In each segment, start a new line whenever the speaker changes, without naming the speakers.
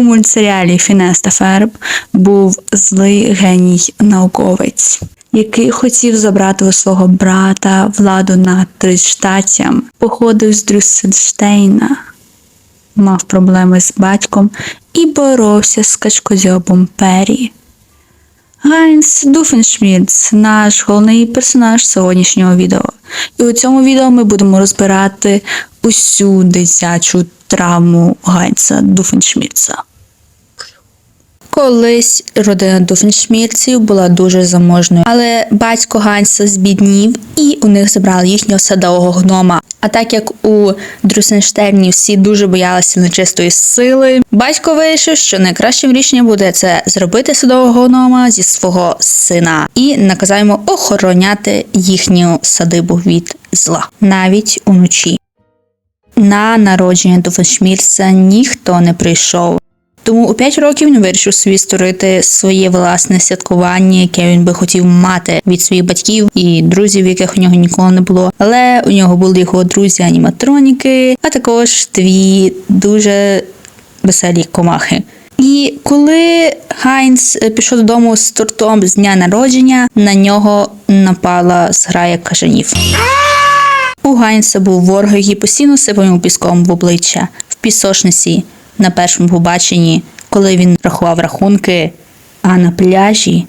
У мультсеріалі Фінес та Ферб був злий геній науковець, який хотів забрати у свого брата владу над Тридштаттям, походив з Дрюссельштейна, мав проблеми з батьком і боровся з качкозьобом Пері. Гайнс Дуфеншмідц – наш головний персонаж сьогоднішнього відео. І у цьому відео ми будемо розбирати усю дитячу травму Гайнса Дуфеншмідца. Колись родина Дуфеншмірців була дуже заможною, але батько Ганса збіднів і у них забрали їхнього садового гнома. А так як у Друсенштерні всі дуже боялися нечистої сили, батько вирішив, що найкращим рішенням буде це зробити садового гнома зі свого сина і наказав йому охороняти їхню садибу від зла навіть уночі. На народження Дуфеншмірца ніхто не прийшов. Тому у 5 років він вирішив собі створити своє власне святкування, яке він би хотів мати від своїх батьків і друзів, яких у нього ніколи не було. Але у нього були його друзі аніматроніки, а також дві дуже веселі комахи. І коли Хайнс пішов додому з тортом з дня народження, на нього напала зграя кажанів. У Гайнса був ворог, який постійно сипав йому піском в обличчя в пісочниці на першому побаченні, коли він рахував рахунки, а на пляжі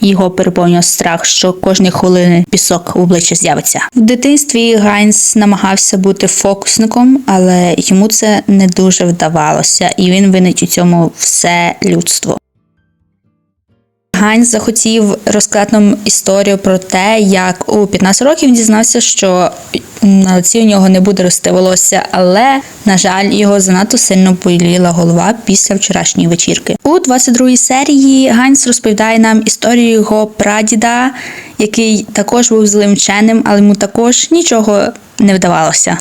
його переповнював страх, що кожної хвилини пісок в обличчя з'явиться. В дитинстві Гайнс намагався бути фокусником, але йому це не дуже вдавалося, і він винить у цьому все людство. Гайнс захотів розказати нам історію про те, як у 15 років він дізнався, що на лиці у нього не буде рости волосся, але на жаль, його занадто сильно боліла голова після вчорашньої вечірки. У 22-й серії Гайнс розповідає нам історію його прадіда, який також був злим вченим, але йому також нічого не вдавалося.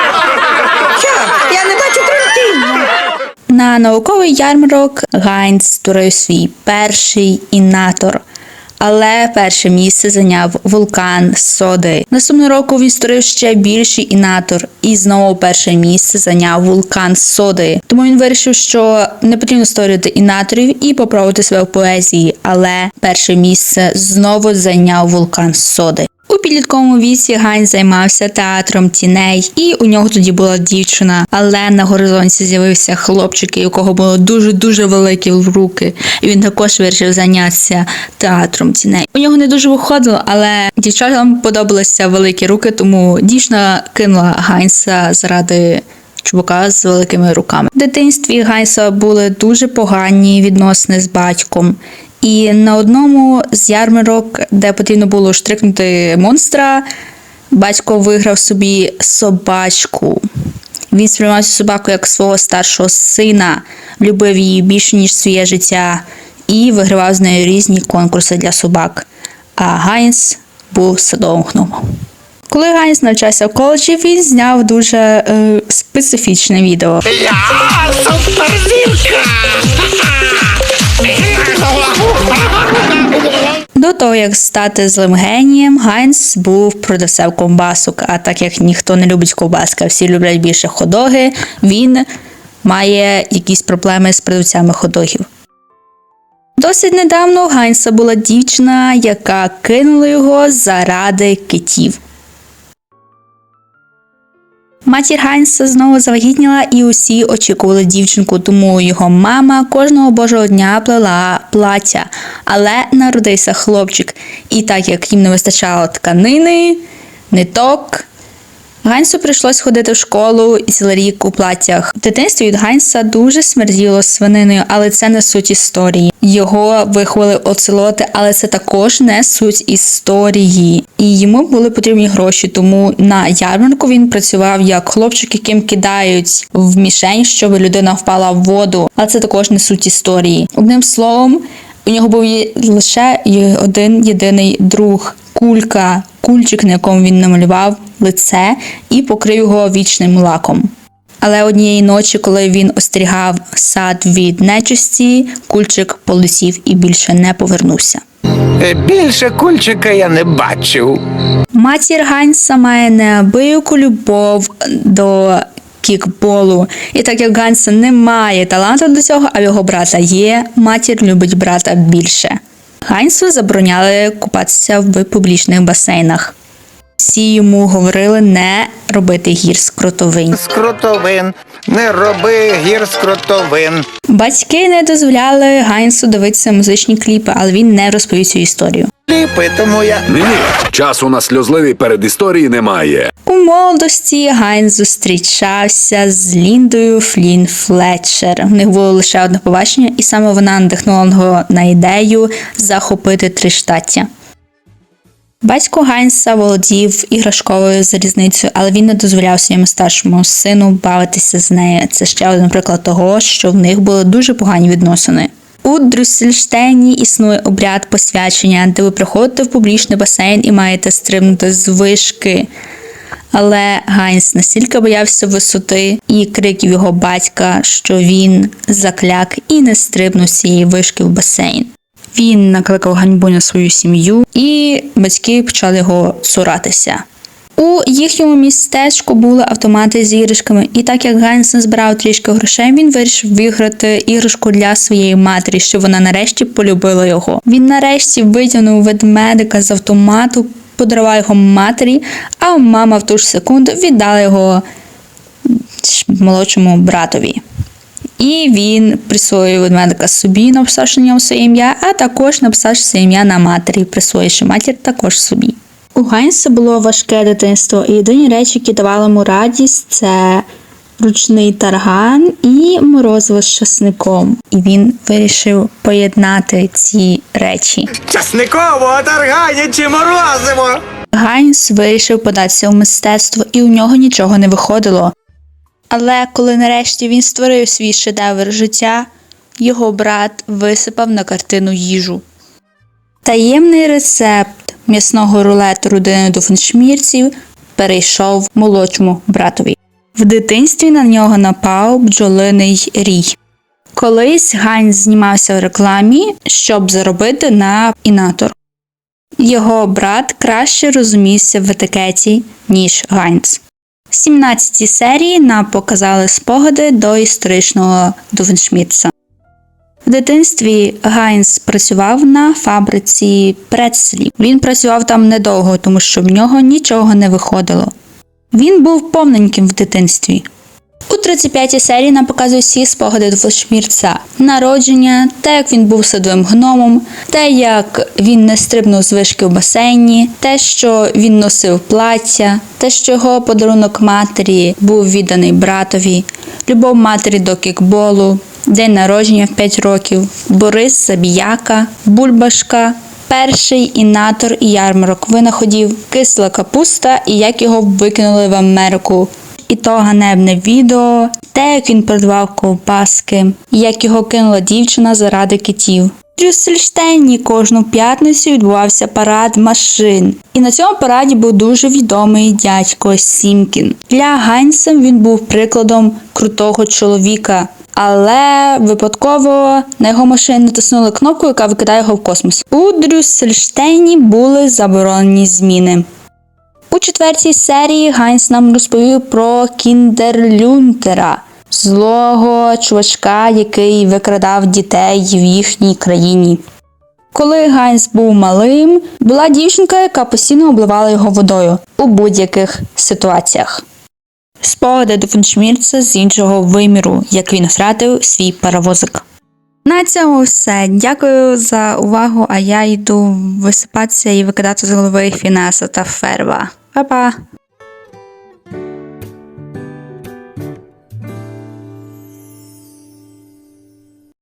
На науковий ярмарок Гайнц створив свій перший інатор. Але перше місце зайняв вулкан Соди. Наступного року він створив ще більший інатор, і знову перше місце зайняв вулкан Соди. Тому він вирішив, що не потрібно створювати інаторів і попробувати себе в поезії. Але перше місце знову зайняв вулкан Соди. Підлітковому віці Гайн займався театром тіней, і у нього тоді була дівчина. Але на горизонті з'явився хлопчик, у якого було дуже дуже великі руки. І він також вирішив зайнятися театром тіней. У нього не дуже виходило, але дівчатам подобалися великі руки, тому дівчина кинула Гайнса заради. Чувака з великими руками. В дитинстві Гайса були дуже погані відносини з батьком. І на одному з ярмарок, де потрібно було штрикнути монстра, батько виграв собі собачку. Він сприймав цю собаку як свого старшого сина, любив її більше, ніж своє життя, і вигравав з нею різні конкурси для собак. А Гайнс був садовим гномом. Коли Гайнс навчався в коледжі, він зняв дуже е, специфічне відео.
Я суперзірка!
До того, як стати злим генієм, Гайнс був продавцем ковбасок. А так як ніхто не любить ковбаски, а всі люблять більше ходоги, він має якісь проблеми з продавцями ходогів. Досить недавно у Гайнса була дівчина, яка кинула його заради китів. Матір Гайнса знову завагітніла, і усі очікували дівчинку, тому його мама кожного божого дня плела плаття. Але народився хлопчик, і так як їм не вистачало тканини, ниток. Гайнсу прийшлось ходити в школу і цілий рік у платтях. В дитинстві від Гайнса дуже смерділо свининою, але це не суть історії. Його виховали оцелоти, але це також не суть історії. І йому були потрібні гроші, тому на ярмарку він працював як хлопчик, яким кидають в мішень, щоб людина впала в воду. Але це також не суть історії. Одним словом, у нього був лише один єдиний друг кулька, кульчик, на якому він намалював лице і покрив його вічним лаком. Але однієї ночі, коли він остерігав сад від нечисті, кульчик полетів і більше не повернувся.
Е, Більше кульчика я не бачив.
Матір Ганса має неабияку любов до кікболу. І так як Ганса не має таланту до цього, а його брата є, матір любить брата більше. Гайнсу забороняли купатися в публічних басейнах. Всі йому говорили не робити гір з кротовин.
З крутовин. Не роби гір з крутовин.
Батьки не дозволяли Гайнсу дивитися музичні кліпи, але він не розповів цю історію.
Ліпи, тому я.
Ні, ні, часу на сльозливі передісторії немає.
У молодості Гайнс зустрічався з Ліндою Флін Флетчер. В них було лише одне побачення, і саме вона надихнула його на ідею захопити Триштаття. Батько Гайнса володів іграшковою залізницею, але він не дозволяв своєму старшому сину бавитися з нею. Це ще один приклад того, що в них були дуже погані відносини. У Друсельштейні існує обряд посвячення, де ви приходите в публічний басейн і маєте стрибнути з вишки. Але Гайнс настільки боявся висоти і криків його батька, що він закляк і не стрибнув цієї вишки в басейн. Він накликав ганьбу на свою сім'ю, і батьки почали його цуратися. У їхньому містечку були автомати з іграшками, і так як Гайнс збирав трішки грошей, він вирішив виграти іграшку для своєї матері, щоб вона нарешті полюбила його. Він нарешті витягнув ведмедика з автомату, подарував його матері, а мама в ту ж секунду віддала його молодшому братові. І він присвоїв ведмедика собі, написавши на ньому своє ім'я, а також написавши своє ім'я на матері, присвоївши матір також собі. У Гайнса було важке дитинство, і єдині речі, які давали йому радість, це ручний тарган і морозиво з часником. І він вирішив поєднати ці речі.
Часникового таргані чи морозиво.
Гайнс вирішив податися у мистецтво, і у нього нічого не виходило. Але коли нарешті він створив свій шедевр життя, його брат висипав на картину їжу. Таємний рецепт м'ясного рулету родини дофеншмірців перейшов молодшому братові. В дитинстві на нього напав бджолиний рій. Колись Гайнс знімався в рекламі, щоб заробити на інатор. Його брат краще розумівся в етикеті, ніж Гайнц. В 17 серії нам показали спогади до історичного Дувеншмітса. В дитинстві Гайнс працював на фабриці Прецлі. Він працював там недовго, тому що в нього нічого не виходило. Він був повненьким в дитинстві. У 35-й серії нам показують всі спогади Довшмірця. Народження, те, як він був садовим гномом, те, як він не стрибнув з вишки в басейні, те, що він носив плаття, те, що його подарунок матері був відданий братові, любов матері до кікболу, день народження в 5 років, Борис Забіяка, Бульбашка, перший інатор і ярмарок винаходів, кисла капуста і як його викинули в Америку. І то ганебне відео, те, як він продавав ковбаски, як його кинула дівчина заради китів. В Трюссельштейні кожну п'ятницю відбувався парад машин, і на цьому параді був дуже відомий дядько Сімкін. Для Гайнса він був прикладом крутого чоловіка, але випадково на його машині натиснули кнопку, яка викидає його в космос. У Дрюссельштейні були заборонені зміни. У четвертій серії Гайнс нам розповів про Кіндерлюнтера, злого чувачка, який викрадав дітей в їхній країні. Коли Гайнс був малим, була дівчинка, яка постійно обливала його водою у будь-яких ситуаціях. Спогади до фуншмірца з іншого виміру, як він втратив свій паровозик. На цьому все. Дякую за увагу, а я йду висипатися і викидати з голови Фінеса та Ферва. 拜拜。